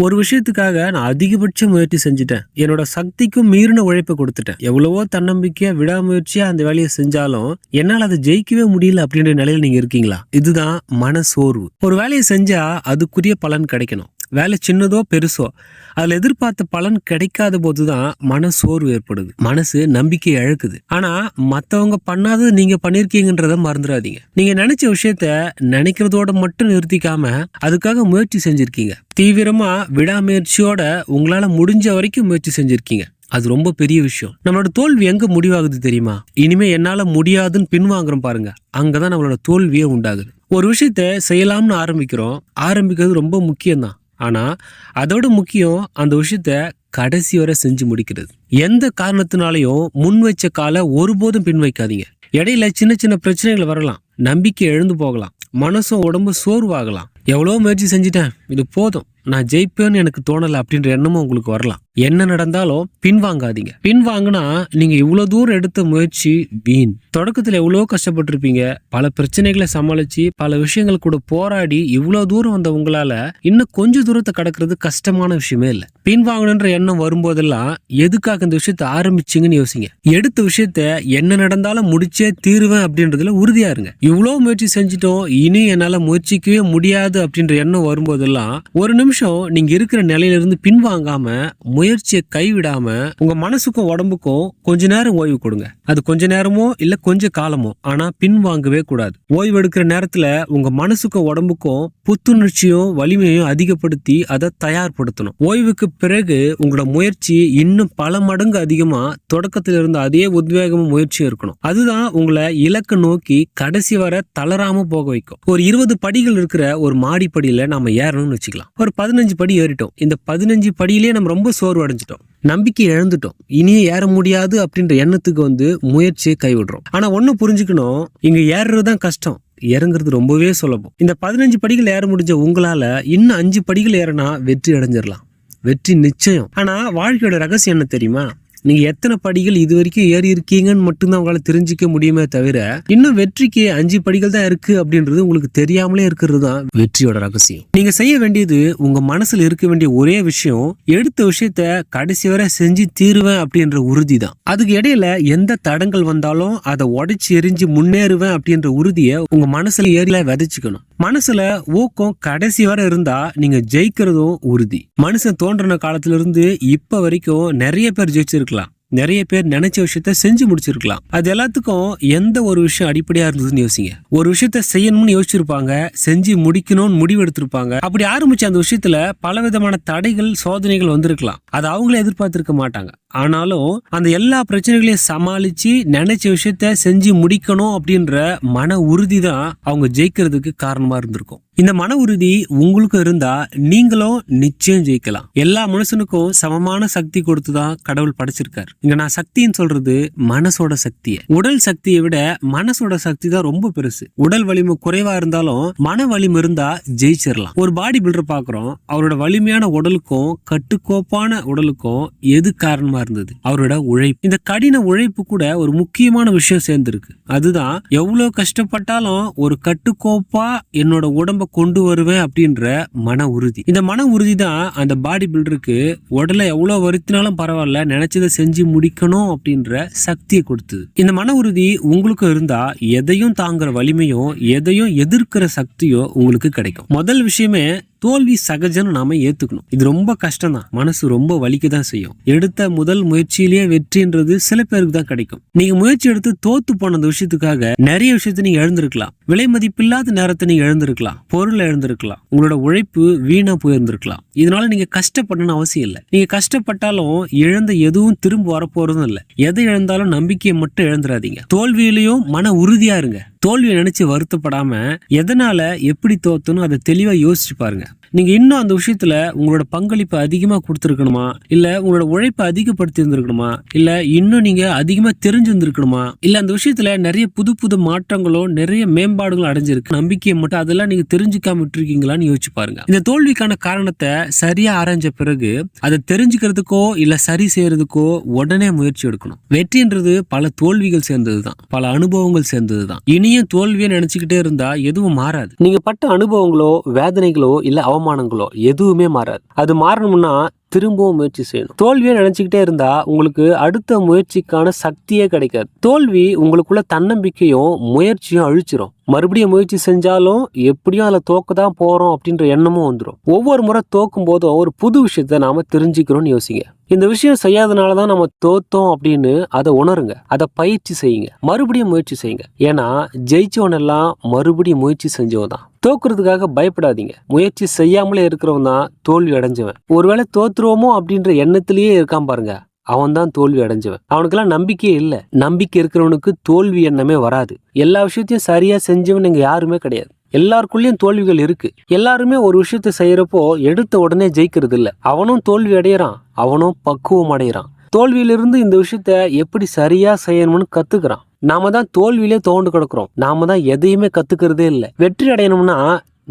ஒரு விஷயத்துக்காக நான் அதிகபட்ச முயற்சி செஞ்சுட்டேன். என்னோட சக்திக்கும் மீறின உழைப்பை கொடுத்துட்டேன். எவ்வளவோ தன்னம்பிக்கையா விடாமுயற்சியா அந்த வேலையை செஞ்சாலும் என்னால் அதை ஜெயிக்கவே முடியல அப்படின்ற நிலையில நீங்க இருக்கீங்களா? இதுதான் மன சோர்வு ஒரு வேலையை செஞ்சா அதுக்குரிய பலன் கிடைக்கணும். வேலை சின்னதோ பெருசோ அதில் எதிர்பார்த்த பலன் கிடைக்காத போது தான் மன சோர்வு ஏற்படுது. மனசு நம்பிக்கை இழக்குது. ஆனால் மற்றவங்க பண்ணாதது நீங்கள் பண்ணியிருக்கீங்கன்றத மறந்துடாதீங்க. நீங்கள் நினச்ச விஷயத்த நினைக்கிறதோட மட்டும் நிறுத்திக்காம அதுக்காக முயற்சி செஞ்சுருக்கீங்க. தீவிரமாக விடாமுயற்சியோட உங்களால் முடிஞ்ச வரைக்கும் முயற்சி செஞ்சுருக்கீங்க. அது ரொம்ப பெரிய விஷயம். நம்மளோட தோல்வி எங்க முடிவாகுது தெரியுமா? இனிமே என்னால முடியாதுன்னு பின்வாங்குறோம் பாருங்க. அங்கதான் நம்மளோட தோல்வியே உண்டாகுது. ஒரு விஷயத்த செய்யலாம்னு ஆரம்பிக்கிறோம். ஆரம்பிக்கிறது ரொம்ப முக்கியம்தான். ஆனால் அதோட முக்கியம் அந்த விஷயத்த கடைசி வரை செஞ்சு முடிக்கிறது. எந்த காரணத்தினாலையும் முன் வச்ச காலை ஒருபோதும் பின் வைக்காதீங்க இடையில சின்ன சின்ன பிரச்சனைகள் வரலாம். நம்பிக்கை எழுந்து போகலாம். மனசும் உடம்பு சோர்வாகலாம். எவ்வளோ முயற்சி செஞ்சிட்டேன். இது போதும். நான் ஜெயிப்பேன்னு எனக்கு தோணலை அப்படின்ற எண்ணமும் உங்களுக்கு வரலாம். என்ன நடந்தாலும் பின்வாங்காதீங்க. பின்வாங்கினா நீங்க இவ்வளவு தூரம் எடுத்த முயற்சி வீண். தொடக்கத்துல எவ்வளோ கஷ்டப்பட்டிருப்பீங்க. பல பிரச்சனைகளை சமாளிச்சு பல விஷயங்கள் கூட போராடி இவ்வளவு தூரம் வந்த உங்களால இன்னும் கொஞ்ச தூரத்தை கடக்கிறது கஷ்டமான விஷயமே இல்லை. பின்வாங்கணுன்ற எண்ணம் வரும்போதெல்லாம் எதுக்காக இந்த விஷயத்த ஆரம்பிச்சீங்கன்னு யோசிங்க. எடுத்த விஷயத்த என்ன நடந்தாலும் முடிச்சே தீருவேன் அப்படின்றதுல உறுதியா இருங்க. இவ்வளோ முயற்சி செஞ்சிட்டோம் இனி என்னால முயற்சிக்கவே முடியாது அப்படின்ற எண்ணம் வரும்போதெல்லாம் ஒரு நிமிஷம் நீங்க இருக்கிற நிலையில இருந்து பின்வாங்காம முயற்சியை கைவிடாம உங்க மனசுக்கும் உடம்புக்கும் கொஞ்ச நேரம் ஓய்வு கொடுங்க. அது கொஞ்ச நேரமோ இல்ல கொஞ்ச காலமோ ஆனா பின்வாங்கவே கூடாது. ஓய்வு எடுக்கிற நேரத்துல உங்க மனசுக்கும் உடம்புக்கும் புத்துணர்ச்சியும் வலிமையும் அதிகப்படுத்தி அதை தயார்படுத்தணும். ஓய்வுக்கு பிறகு உங்களோட முயற்சி இன்னும் பல மடங்கு அதிகமா தொடக்கத்துல இருந்த அதே உத்வேகமும் முயற்சியும் இருக்கணும். அதுதான் உங்களை இலக்கு நோக்கி கடைசி வரை தளராம போக வைக்கும். ஒரு இருபது படிகள் இருக்கிற ஒரு மாடிப்படியில நாம ஏறணும்னு வச்சுக்கலாம். ஒரு பதினஞ்சு படி ஏறிட்டோம். இந்த பதினஞ்சு படியிலேயே நம்ம ரொம்ப சோர்வு அடைஞ்சிட்டோம் நம்பிக்கை இழந்துட்டோம். இனியும் ஏற முடியாது அப்படின்ற எண்ணத்துக்கு வந்து முயற்சியை கைவிடுறோம். ஆனா ஒண்ணு புரிஞ்சுக்கணும். இங்க ஏறுறது தான் கஷ்டம். இறங்குறது ரொம்பவே சுலபம். இந்த பதினஞ்சு படிகள் ஏற முடிஞ்ச உங்களால இன்னும் அஞ்சு படிகள் ஏறனா வெற்றி அடைஞ்சிடலாம் வெற்றி நிச்சயம். ஆனா வாழ்க்கையோட ரகசியம் என்ன தெரியுமா? நீங்கள் எத்தனை படிகள் இது வரைக்கும் ஏறி இருக்கீங்கன்னு மட்டும்தான் உங்களால் தெரிஞ்சுக்க முடியுமே தவிர இன்னும் வெற்றிக்கு அஞ்சு படிகள் தான் இருக்குது அப்படின்றது உங்களுக்கு தெரியாமலே இருக்கிறது தான் வெற்றியோட ரகசியம். நீங்கள் செய்ய வேண்டியது உங்கள் மனசில் இருக்க வேண்டிய ஒரே விஷயம் எடுத்த விஷயத்த கடைசி வரை செஞ்சு தீருவேன் அப்படின்ற உறுதி தான் அதுக்கு இடையில எந்த தடங்கள் வந்தாலும் அதை உடைச்சு எரிஞ்சு முன்னேறுவேன் அப்படின்ற உறுதியை உங்கள் மனசில் ஏறில விதைச்சிக்கணும். மனசுல ஊக்கம் கடைசி வரை இருந்தா நீங்க ஜெயிக்கிறதும் உறுதி. மனுஷன் தோன்றின காலத்துல இருந்து இப்ப வரைக்கும் நிறைய பேர் ஜெயிச்சிருக்கலாம். நிறைய பேர் நினைச்ச விஷயத்த செஞ்சு முடிச்சிருக்கலாம். அது எல்லாத்துக்கும் எந்த ஒரு விஷயம் அடிப்படையா இருந்ததுன்னு யோசிங்க. ஒரு விஷயத்த செய்யணும்னு யோசிச்சிருப்பாங்க செஞ்சு முடிக்கணும்னு முடிவு எடுத்திருப்பாங்க அப்படி ஆரம்பிச்ச அந்த விஷயத்துல பலவிதமான தடைகள் சோதனைகள் வந்திருக்கலாம். அது அவங்களே எதிர்பார்த்திருக்க மாட்டாங்க. ஆனாலும் அந்த எல்லா பிரச்சனைகளையும் சமாளித்து நினைச்ச விஷயத்த செஞ்சு முடிக்கணும் அப்படின்ற மன உறுதி தான் அவங்க ஜெயிக்கிறதுக்கு காரணமாக இருந்திருக்கும். இந்த மன உறுதி உங்களுக்கு இருந்தா நீங்களும் நிச்சயம் ஜெயிக்கலாம். எல்லா மனுஷனுக்கும் சமமான சக்தி கொடுத்து தான் கடவுள் படைச்சிருக்காரு. இங்க நான் சக்தின்னு சொல்றது மனசோட சக்தியை. உடல் சக்தியை விட மனசோட சக்தி தான் ரொம்ப பெருசு. உடல் வலிமை குறைவா இருந்தாலும் மன வலிமை இருந்தா ஜெயிச்சிடலாம் ஒரு பாடி பில்டர் பாக்குறோம். அவரோட வலிமையான உடலுக்கும் கட்டுக்கோப்பான உடலுக்கும் எது காரணமா இருந்தது. அவரோட உழைப்பு. இந்த கடின உழைப்பு கூட ஒரு முக்கியமான விஷயம் சேர்ந்திருக்கு. அதுதான் எவ்வளவு கஷ்டப்பட்டாலும் ஒரு கட்டுக்கோப்பா என்னோட உடம்ப கொண்டு வருவேன் அப்படின்ற மன உறுதி. இந்த மன உறுதி தான் அந்த பாடி பில்டருக்கு உடலை எவ்வளவு வருத்தினாலும் பரவாயில்ல நினைச்சதை செஞ்சு முடிக்கணும் அப்படின்ற சக்தியை கொடுத்தது. இந்த மன உறுதி உங்களுக்கு இருந்தா எதையும் தாங்குற வலிமையும் எதையும் எதிர்க்கிற சக்தியோ உங்களுக்கு கிடைக்கும். முதல் விஷயமே தோல்வி சகஜம்னு நாம ஏத்துக்கணும். இது ரொம்ப கஷ்டம் தான் மனசு ரொம்ப வலிக்க தான் செய்யும். எடுத்த முதல் முயற்சியிலேயே வெற்றின்றது சில பேருக்கு தான் கிடைக்கும். நீங்க முயற்சி எடுத்து தோத்து போன அந்த விஷயத்துக்காக நிறைய விஷயத்த நீங்க எழுந்திருக்கலாம். விலை மதிப்பில்லாத நேரத்தை நீங்க எழுந்திருக்கலாம். பொருளை எழுந்திருக்கலாம். உங்களோட உழைப்பு வீணா போயிருந்திருக்கலாம். இதனால நீங்க கஷ்டப்படணும்னு அவசியம் இல்லை. நீங்க கஷ்டப்பட்டாலும் இழந்த எதுவும் திரும்ப வரப்போறதும் இல்லை. எதை இழந்தாலும் நம்பிக்கையை மட்டும் இழந்துடாதீங்க. தோல்வியிலையும் மன உறுதியா இருங்க. தோல்வியை நினைச்சு வருத்தப்படாம எதனால எப்படி தோத்துன்னு அதை தெளிவா யோசிச்சு பாருங்க. நீங்கள் இன்னும் அந்த விஷயத்தில் உங்களோட பங்களிப்பு அதிகமாக கொடுத்துருக்கணுமா? இல்லை உங்களோட உழைப்பை அதிகப்படுத்தி இருந்திருக்கணுமா இல்லை இன்னும் நீங்கள் அதிகமாக தெரிஞ்சிருந்திருக்கணுமா? இல்லை அந்த விஷயத்தில் நிறைய புது புது மாற்றங்களோ நிறைய மேம்பாடுகளும் அடைஞ்சிருக்கு. நம்பிக்கையை மட்டும் அதெல்லாம் நீங்கள் தெரிஞ்சுக்காம விட்டுருக்கீங்களான்னு யோசிச்சு பாருங்க. இந்த தோல்விக்கான காரணத்தை சரியாக ஆராய்ஞ்ச பிறகு அதை தெரிஞ்சுக்கிறதுக்கோ இல்லை சரி செய்யறதுக்கோ உடனே முயற்சி எடுக்கணும். வெற்றின்றது பல தோல்விகள் சேர்ந்தது தான் பல அனுபவங்கள் சேர்ந்தது தான் இனியும் தோல்வியை நினைச்சுக்கிட்டே இருந்தா எதுவும் மாறாது. நீங்க பட்ட அனுபவங்களோ வேதனைகளோ இல்ல அவ அவமானங்களோ எதுவுமே மாறாது. அது மாறணும்னா திரும்பவும் முயற்சி செய்யணும். தோல்வியை நினைச்சுக்கிட்டே இருந்தா உங்களுக்கு அடுத்த முயற்சிக்கான சக்தியே கிடைக்காது. தோல்வி உங்களுக்குள்ள தன்னம்பிக்கையும் முயற்சியும் அழிச்சிரும். மறுபடியும் முயற்சி செஞ்சாலும் எப்படியும் அதில் தோக்க தான் போகிறோம் அப்படின்ற எண்ணமும் வந்துடும் ஒவ்வொரு முறை தோக்கும் போதும் ஒரு புது விஷயத்த நாம தெரிஞ்சுக்கிறோம்னு யோசிங்க. இந்த விஷயம் செய்யாதனால தான் நம்ம தோத்தோம் அப்படின்னு அதை உணருங்க. அதை பயிற்சி செய்யுங்க. மறுபடியும் முயற்சி செய்யுங்க. ஏன்னா ஜெயிச்சவன் எல்லாம் மறுபடியும் முயற்சி செஞ்சவன் தான். தோக்குறதுக்காக பயப்படாதீங்க. முயற்சி செய்யாமலே இருக்கிறவன் தான் தோல்வி அடைஞ்சவன். ஒருவேளை தோத்துருவோமோ அப்படின்ற எண்ணத்திலேயே இருக்கான் பாருங்க. அவன் தான் தோல்வி அடைஞ்சவன். அவனுக்கெல்லாம் நம்பிக்கையே இல்லை. நம்பிக்கை இருக்கிறவனுக்கு தோல்வி எண்ணமே வராது. எல்லா விஷயத்தையும் சரியா செஞ்சவன் இங்க யாருமே கிடையாது. எல்லாருக்குள்ளேயும் தோல்விகள் இருக்கு. எல்லாருமே ஒரு விஷயத்த செய்யறப்போ எடுத்த உடனே ஜெயிக்கிறது இல்லை அவனும் தோல்வி அடையிறான். அவனும் பக்குவம் அடைகிறான் தோல்வியிலிருந்து இந்த விஷயத்த எப்படி சரியா செய்யணும்னு கத்துக்கிறான். நாம தான் தோல்வியிலே தோண்டு கிடக்குறோம். நாம தான் எதையுமே கத்துக்கிறதே இல்லை. வெற்றி அடையணும்னா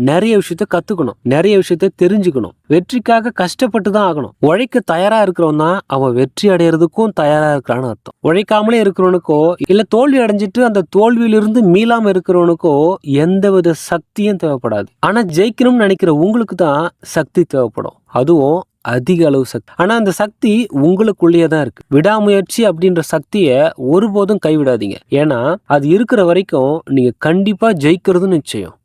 நிறைய விஷயத்த கத்துக்கணும். நிறைய விஷயத்த தெரிஞ்சுக்கணும். வெற்றிக்காக கஷ்டப்பட்டு தான் ஆகணும். உழைக்க தயாரா இருக்கிறவன் தான் அவன் வெற்றி அடையிறதுக்கும் தயாரா இருக்கிறான்னு அர்த்தம். உழைக்காமலே இருக்கிறவனுக்கோ இல்ல தோல்வி அடைஞ்சிட்டு அந்த தோல்வியிலிருந்து மீளாம இருக்கிறவனுக்கோ எந்தவித சக்தியும் தேவைப்படாது. ஆனா ஜெயிக்கணும்னு நினைக்கிற உங்களுக்கு தான் சக்தி தேவைப்படும். அதுவும் அதிக அளவு சக்தி. ஆனா அந்த சக்தி உங்களுக்குள்ளேயே தான் இருக்கு. விடாமுயற்சி அப்படின்ற சக்தியை ஒருபோதும் கைவிடாதீங்க. ஏன்னா அது இருக்கிற வரைக்கும் நீங்க கண்டிப்பா ஜெயிக்கிறது நிச்சயம்.